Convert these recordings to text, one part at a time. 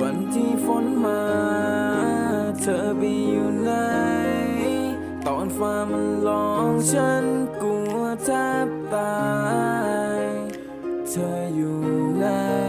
วันที่ฝนมา เธอไปอยู่ไหน ตอนฟ้ามันลองฉันกลัวแทบตาย เธออยู่ไหน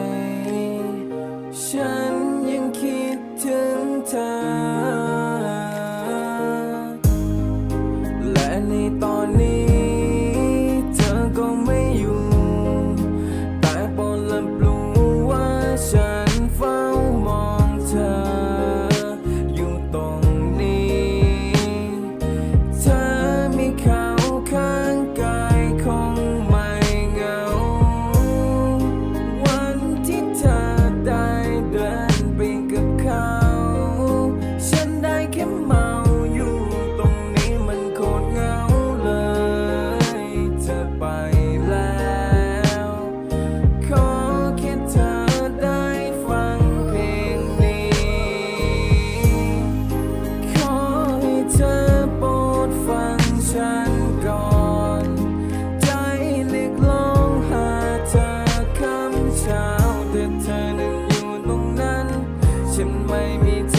ฉันไม่มีเธอ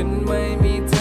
ฉันไม่มีเธอ